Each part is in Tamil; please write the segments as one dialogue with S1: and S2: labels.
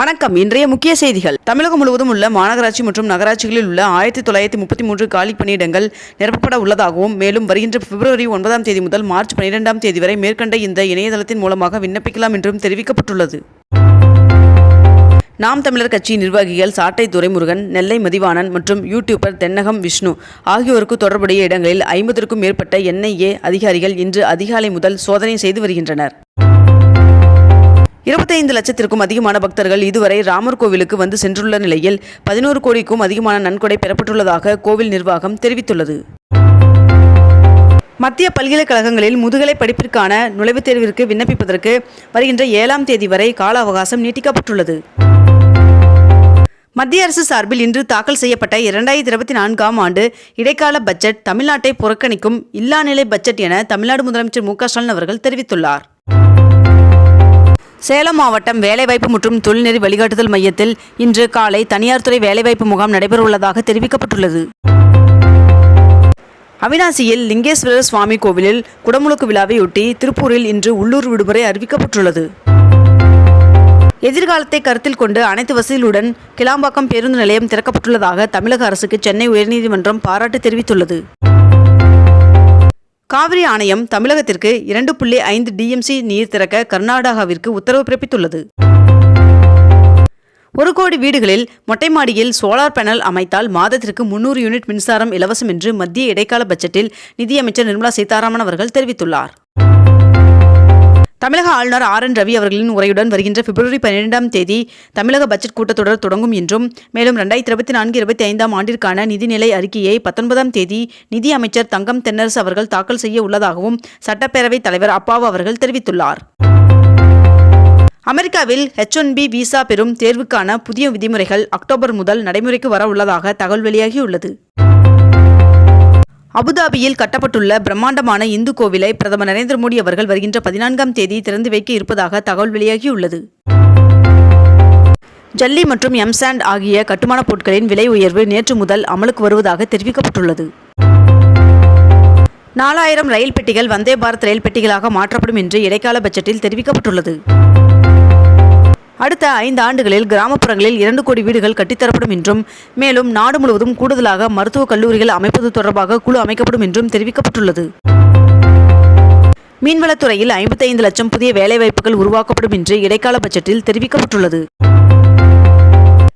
S1: வணக்கம். இன்றைய முக்கிய செய்திகள். தமிழகம் முழுவதும் உள்ள மாநகராட்சி மற்றும் நகராட்சிகளில் உள்ள ஆயிரத்தி தொள்ளாயிரத்தி முப்பத்தி மூன்று காலி பணியிடங்கள் நிரப்பப்பட உள்ளதாகவும் மேலும் வருகின்ற பிப்ரவரி ஒன்பதாம் தேதி முதல் மார்ச் பன்னிரெண்டாம் தேதி வரை மேற்கண்ட இந்த இணையதளத்தின் மூலமாக விண்ணப்பிக்கலாம் என்றும் தெரிவிக்கப்பட்டுள்ளது. நாம் தமிழர் கட்சி நிர்வாகிகள் சாட்டை துரைமுருகன் நெல்லை மதிவாணன் மற்றும் யூடியூபர் தென்னகம் விஷ்ணு ஆகியோருக்கு தொடர்புடைய இடங்களில் ஐம்பதற்கும் மேற்பட்ட என்ஐஏ அதிகாரிகள் இன்று அதிகாலை முதல் சோதனை செய்து வருகின்றனர். இருபத்தைந்து லட்சத்திற்கும் அதிகமான பக்தர்கள் இதுவரை ராமர் கோவிலுக்கு வந்து சென்றுள்ள நிலையில் பதினோரு கோடிக்கும் அதிகமான நன்கொடை பெறப்பட்டுள்ளதாக கோவில் நிர்வாகம் தெரிவித்துள்ளது. மத்திய பல்கலைக்கழகங்களில் முதுகலை படிப்பிற்கான நுழைவுத் தேர்விற்கு விண்ணப்பிப்பதற்கு வருகின்ற ஏழாம் தேதி வரை கால அவகாசம் நீட்டிக்கப்பட்டுள்ளது. மத்திய அரசு சார்பில் இன்று தாக்கல் செய்யப்பட்ட இரண்டாயிரத்தி இருபத்தி நான்காம் ஆண்டு இடைக்கால பட்ஜெட் தமிழ்நாட்டை புறக்கணிக்கும் இல்லாநிலை பட்ஜெட் என தமிழ்நாடு முதலமைச்சர் மு க ஸ்டாலின் அவர்கள் தெரிவித்துள்ளார். சேலம் மாவட்டம் வேலைவாய்ப்பு மற்றும் தொழில்நெறி வழிகாட்டுதல் மையத்தில் இன்று காலை தனியார் துறை வேலைவாய்ப்பு முகாம் நடைபெறவுள்ளதாக தெரிவிக்கப்பட்டுள்ளது. அவினாசியில் லிங்கேஸ்வரர் சுவாமி கோவிலில் குடமுழுக்கு விழாவையொட்டி திருப்பூரில் இன்று உள்ளூர் விடுமுறை அறிவிக்கப்பட்டுள்ளது. எதிர்காலத்தை கருத்தில் கொண்டு அனைத்து வசதிகளுடன் கிளாம்பாக்கம் பேருந்து நிலையம் திறக்கப்பட்டுள்ளதாக தமிழக அரசுக்கு சென்னை உயர்நீதிமன்றம் பாராட்டு தெரிவித்துள்ளது. காவிரி ஆணையம் தமிழகத்திற்கு இரண்டு புள்ளி ஐந்து டிஎம்சி நீர் திறக்க கர்நாடகாவிற்கு உத்தரவு பிறப்பித்துள்ளது. ஒரு கோடி வீடுகளில் மொட்டை மாடியில் சோலார் பேனல் அமைத்தால் மாதத்திற்கு முன்னூறு யூனிட் மின்சாரம் இலவசம் என்று மத்திய இடைக்கால பட்ஜெட்டில் நிதியமைச்சர் நிர்மலா சீதாராமன் அவர்கள் தெரிவித்துள்ளார். தமிழக ஆளுநர் ஆர் என் ரவி அவர்களின் உரையுடன் வருகின்ற பிப்ரவரி பன்னிரெண்டாம் தேதி தமிழக பட்ஜெட் கூட்டத்தொடர் தொடங்கும் என்றும் மேலும் ரெண்டாயிரத்தி இருபத்தி நான்கு இருபத்தி ஐந்தாம் ஆண்டிற்கான நிதிநிலை அறிக்கையை பத்தொன்பதாம் தேதி நிதி அமைச்சர் தங்கம் தென்னரசு அவர்கள் தாக்கல் செய்ய உள்ளதாகவும் சட்டப்பேரவைத் தலைவர் அப்பாவு அவர்கள் தெரிவித்துள்ளார். அமெரிக்காவில் ஹெச் ஒன் பி விசா பெறும் தேர்வுக்கான புதிய விதிமுறைகள் அக்டோபர் முதல் நடைமுறைக்கு வர உள்ளதாக தகவல் வெளியாகியுள்ளது. அபுதாபியில் கட்டப்பட்டுள்ள பிரம்மாண்டமான இந்து கோவிலை பிரதமர் நரேந்திர மோடி அவர்கள் வருகின்ற பதினான்காம் தேதி திறந்து வைக்க இருப்பதாக தகவல் வெளியாகியுள்ளது. ஜல்லி மற்றும் எம்சாண்ட் ஆகிய கட்டுமானப் பொருட்களின் விலை உயர்வு நேற்று முதல் அமலுக்கு வருவதாக தெரிவிக்கப்பட்டுள்ளது. நாலாயிரம் ரயில் பெட்டிகள் வந்தே பாரத் ரயில் பெட்டிகளாக மாற்றப்படும் என்று இடைக்கால பட்ஜெட்டில் தெரிவிக்கப்பட்டுள்ளது. அடுத்த ஐந்து ஆண்டுகளில் கிராமப்புறங்களில் இரண்டு கோடி வீடுகள் கட்டித்தரப்படும் என்றும் மேலும் நாடு முழுவதும் கூடுதலாக மருத்துவக் கல்லூரிகள் அமைப்பது தொடர்பாக குழு அமைக்கப்படும் என்றும் தெரிவிக்கப்பட்டுள்ளது. மீன்வளத்துறையில் ஐம்பத்தைந்து லட்சம் புதிய வேலைவாய்ப்புகள் உருவாக்கப்படும் என்று இடைக்கால பட்ஜெட்டில் தெரிவிக்கப்பட்டுள்ளது.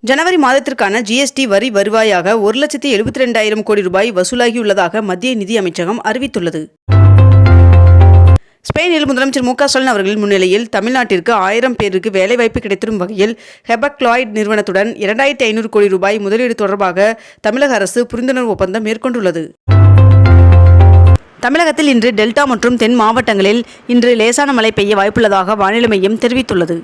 S1: ஜனவரி மாதத்திற்கான ஜிஎஸ்டி வரி வருவாயாக ஒரு லட்சத்தி எழுபத்தி ரெண்டாயிரம் கோடி ரூபாய் வசூலாகியுள்ளதாக மத்திய நிதி அமைச்சகம் அறிவித்துள்ளது. ஸ்பெயினில் முதலமைச்சர் மு க ஸ்டாலின் அவர்களின் முன்னிலையில் தமிழ்நாட்டிற்கு ஆயிரம் பேருக்கு வேலைவாய்ப்பு கிடைத்திடும் வகையில் ஹெபக்லாய்ட் நிறுவனத்துடன் இரண்டாயிரத்தி ஐநூறு கோடி ரூபாய் முதலீடு தொடர்பாக தமிழக அரசு புரிந்துணர்வு ஒப்பந்தம் மேற்கொண்டுள்ளது. தமிழகத்தில் இன்று டெல்டா மற்றும் தென் மாவட்டங்களில் இன்று லேசான மழை பெய்ய வாய்ப்புள்ளதாக வானிலை மையம் தெரிவித்துள்ளது.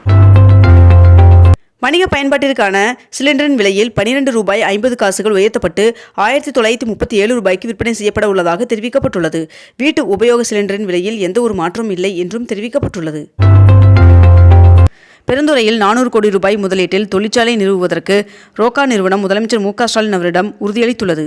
S1: வணிக பயன்பாட்டிற்கான சிலிண்டரின் விலையில் பனிரெண்டு ரூபாய் ஐம்பது காசுகள் உயர்த்தப்பட்டு ஆயிரத்தி தொள்ளாயிரத்தி முப்பத்தி ஏழு ரூபாய்க்கு விற்பனை செய்யப்பட உள்ளதாக தெரிவிக்கப்பட்டுள்ளது. வீட்டு உபயோக சிலிண்டரின் விலையில் எந்த ஒரு மாற்றமும் இல்லை என்றும் தெரிவிக்கப்பட்டுள்ளது. பெருந்துறையில் நானூறு கோடி ரூபாய் முதலீட்டில் தொழிற்சாலை நிறுவுவதற்கு ரோக்கா நிறுவனம் முதலமைச்சர் மு க ஸ்டாலின் அவரிடம் உறுதியளித்துள்ளது.